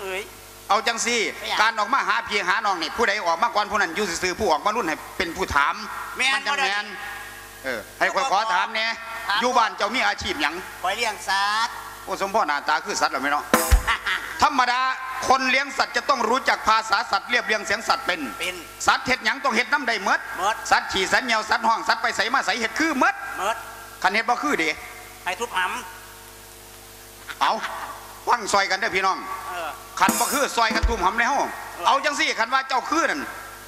เอ้ยเอาจังซี่ไม่อยากการออกมาหาพี่หาน้องนี่ผู้ใดออกมาก่อนผู้นั้นอยู่ซื่อๆผู้ออกมารุ่นให้เป็นผู้ถามแม่นจังบ่ได้แมนเออให้คอยขอถามเนี่ยถามอยู่บ้านเจ้ามีอาชีพหยังคอยเลี้ยงสัตว์โอ้สมพ่อหน้าตาคือสัตว์เหรอไม่เนาะธรรมดาคนเลี้ยงสัตว์จะต้องรู้จักภาษาสัตว์เรียบเรียงเสียงสัตว์เป็นเป็นสัตว์เห็ดหยังต้องเห็ดน้ำใดเมดเมดสัตว์ฉี่สัตว์เหนียวสัตว์ห้องสัตว์ไปใส่มาใส่เห็ดคือเมดเมิดคันเห็ดบ่คือเด้ให้ทุบหเอาฟังซอยกันเด้อพี่น้องำเออคันบ่คือซอยกันทุ่มหำในห้องเอาจังซี่คันว่าเจ้าคือนั่น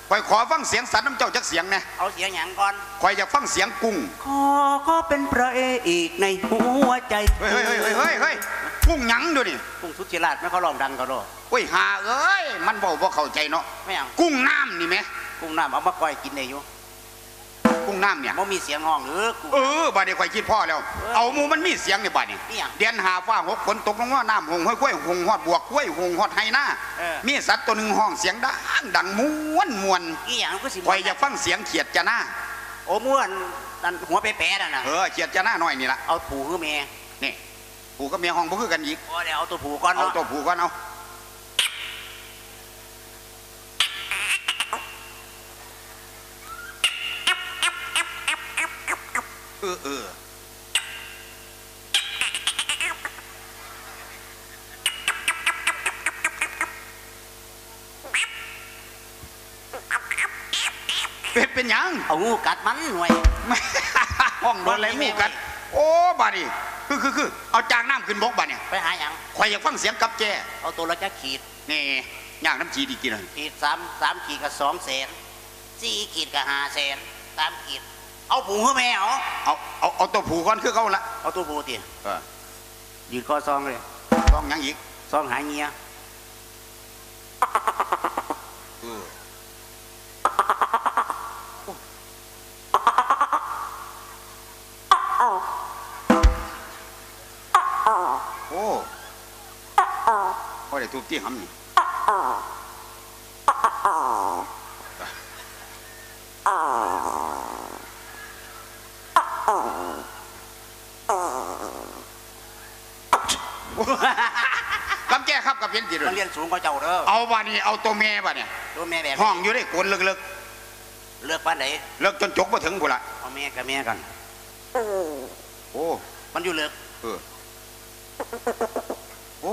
คอยขอฟังเสียงสัตว์น้ำเจ้าจักเสียงแหนะเอาเสียงหยังก่อนคอยอยากฟังเสียงกุ้งขอขอเป็นพระเอกในหัวใจ เฮ้ยเฮ้ยเฮ้ยเฮ้ยเฮ้ยกุ้งหยังดูนี่กุ้งสุจิราชไม่เขาลองดังเขาโดโอ้ยหาเอ้ยมันบ่บ่เข้าใจเนาะไม่หยังกุ้งน้ำนี่ไหมกุ้งน้ำเอามาก้อยกินได้อยู่กุ้ง น้ำเนี่ยมันมีเสียงห้องหรือกุ้งเออบัดนี้ข่อยคิดพ่อแล้ว เอาหมูมันมีเสียงในบัดนี้มีหยังเดือนหาฟ้าหกฝนตกลงว่าน้ำหงห้อยกล้วยหงฮอดบวกกล้วยหงฮอดไฮหน้าเออ มีสัตว์ตัวหนึ่งห้องเสียงดังดังม้วนมวนอีหยังก็สิข่อยอยากฟังเสียงเขียดจะหน้าโอ้ม่วนนั่นหัวเป๊ะๆนั่นน่ะเออเขียดจะหน้าหน่อยนี่ละเอาผูคือแม่นี่ผูกับเมียห้องบ่คือกันอีกโอ้เดี๋ยวเอาตัวผูก่อนเอาเนาะตัวผูก่อนเอา เออเออเป็ดเป็นหยังเอางูกัดมันหน่วยห้องโดนอะไรงูกัด โอ้บาดนีคือคือคือเอาจางน้ำขึ้นบกบาดเนี่ยไปหาหยังข่อยอยากฟังเสียงกับแจเอาตัวละจะขีดนี่ย่างน้ำจีดีกินเลยขีดสามสามขีดกับสองแสนสี่ขีดกับห้าแสนสามขีด เอาผูคือแม่เหรอเอาเอาเอาตัวผูก่อนคือเขาละเอาตัวผูตีเออยืนคอซองเลยต้องยังอีกซองหายเงียเออโอ้พอได้ทุบที่หำนี่ กับแก้ครับกับเพี้ยนจีเลต้องยเรียนสูงกว่าเจ้าเด้อเอาบานี่เอาตัวแม่บาเนี่ยตัวแม่แบบห้องอยู่ได้โกนเลิกเลิกเลือกป้านไหนเลิกจนจกมาถึงกูละเอาแม่กับแม่กันโอ้มันอยู่เลือกเออโอ้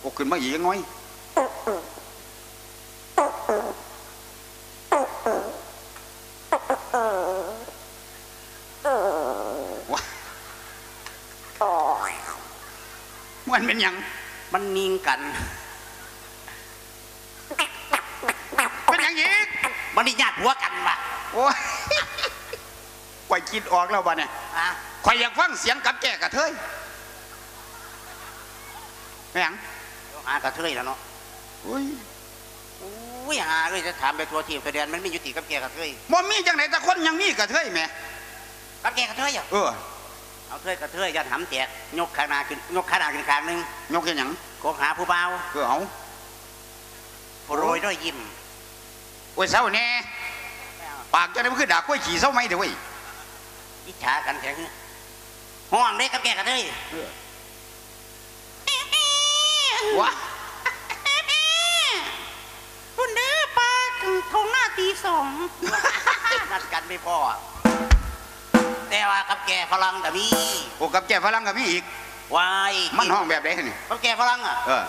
โอ้ขึ้นมาอีกยังน้อยว้า มันเป็นหยังมันนิงกัน เป็นหยังอีกมันนี่ญาติหัวกันว่ะโอ้ยข่อยคิดออกแล้วบ้าเนี่ยอะข่อยอยากฟังเสียงกับแก่กระเทยแม่งเดี๋ยวหากระเทยแล้วเนาะอุ้ยอุ้ยหาเลยจะถามไปทัวทีมตัวเดือนมันไม่ยุติกับแกกระเทยบ่มีจังไหนแต่คนยังมีกระเทยแหม่กับแกกระเทยอะเออ เอาเทยกระเทยยันหำแตกยกขาหนาขึ้นยกขาหนาขึ้นข้างหนึงยกเห็นหยังโกหาผู้เบาวเออเอาผู้โรยด้วยยิ้มโอ้ยเศร้าแน่ปากจะได้มันคือด่ากล้วยขี่เศร้าไหมเดี๋ยวเว้ยอิจฉากันแข็งห้องเด็กกับแกกระเทยว้าคุณเด้อปาทงหน้าตีสองนัดกันไม่พอ แต่ว่ากับแกฝรั่งแต่มีโอ้กับแก่ฝรั่งก็มีอีกวายมันห้องแบบไหนนี่กับแกฝรั่งอะเออ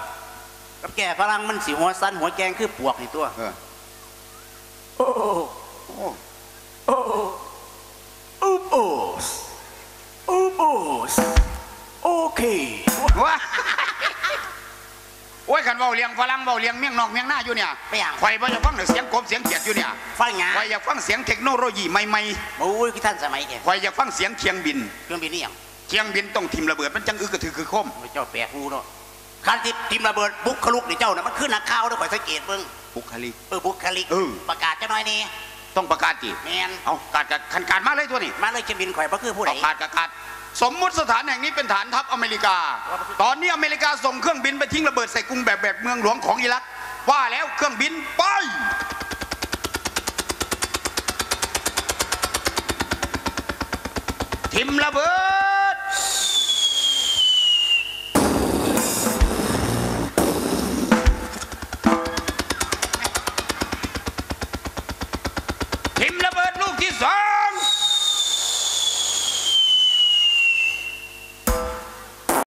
กับแกฝรั่งมันสีหัวสั้นหัวแกงคือปวกนี่ตัวเออโอ้โอ้โอ้อุบโอสอุบโอสโอเคว้าโอ้ ยขันเบาเลี้ยงฝรั่งเบาเลี้ยงเมียงนอกเมียงหน้าอยู่เนี่ยไม่อย่างข่อยบ่อยากฟังเสียงกบเสียงเขียดอยู่เนี่ยฟังหยาข่อยอยากฟังเสียงเทคโนโลยีใหม่โอ้ยคือท่านสมัยแกๆข่อยอยากฟังเสียงเคียงบินเครื่องบินนี่อย่างเคียงบินต้องทิมระเบิดมันจังอึกกระถือคือคมพระเจ้าแปลกงูเนาะคันที่ทีมระเบิดบุกขลุกนี่เจ้าน่ะมันขึ้นนักข่าวด้วยข่อยสังเกตเบิ่งบุคลิกเออบุคลิกเออประกาศเจ้าน้อยนี่ ต้องประกาศจีแมนเอาการการคันการมาเลยตัวนี้มาเลยเครื่องบินข่อยบ่คือผู้ใดเอาขาดกับขาดสมมุติสถานแห่งนี้เป็นฐานทัพอเมริกา ตอนนี้อเมริกาส่งเครื่องบินไปทิ้งระเบิดใส่กรุงแบบแบบเมืองหลวงของอิรัก ว่าแล้วเครื่องบินไปทิมระเบิด สอง